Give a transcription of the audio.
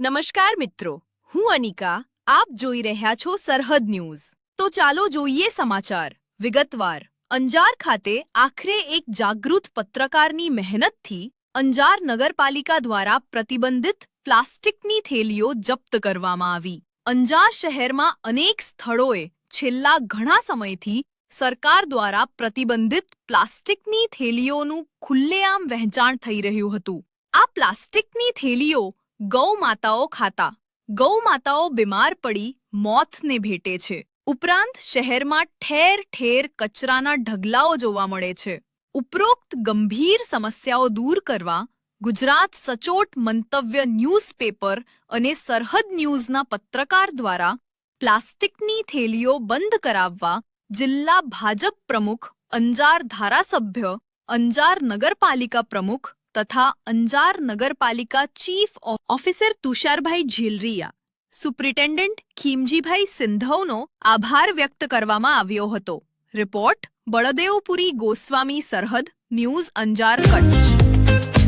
નમસ્કાર મિત્રો, હું અનિકા, આપ જોઈ રહ્યા છો સરહદ ન્યૂઝ. તો ચાલો જોઈએ સમાચાર. વિગતવાર, અંજાર ખાતે આખરે એક જાગૃત પત્રકારની મહેનતથી અંજાર નગરપાલિકા દ્વારા પ્રતિબંધિત પ્લાસ્ટિકની થેલીઓ જપ્ત કરવામાં આવી. અંજાર શહેરમાં અનેક સ્થળોએ છેલ્લા ઘણા સમયથી સરકાર દ્વારા પ્રતિબંધિત પ્લાસ્ટિકની થેલીઓનું ખુલ્લેઆમ વહેંચાણ થઈ રહ્યું હતું. આ પ્લાસ્ટિકની થેલીઓ ગૌ માતાઓ ખાતા. ગૌમાતાઓ બીમાર પડી મોતને ભેટે છે. ઉપરાંત શહેરમાં ઠેર ઠેર કચરાના ઢગલાઓ જોવા મળે છે. ઉપરોક્ત ગંભીર સમસ્યાઓ દૂર કરવા ગુજરાત સચોટ મંતવ્ય ન્યૂઝપેપર અને સરહદ ન્યૂઝના પત્રકાર દ્વારા પ્લાસ્ટિકની થેલીઓ બંધ કરાવવા જિલ્લા ભાજપ પ્રમુખ અંજાર ધારાસભ્ય અંજાર નગરપાલિકા પ્રમુખ તથા અંજાર નગરપાલિકા chief officer Tusharbhai Jhilariya. Superintendent Khimjibhai સિંધવનો આભાર વ્યક્ત કરવામાં આવ્યો હતો. રિપોર્ટ બળદેવપુરી ગોસ્વામી સરહદ, ન્યૂઝ અંજાર, કચ્છ.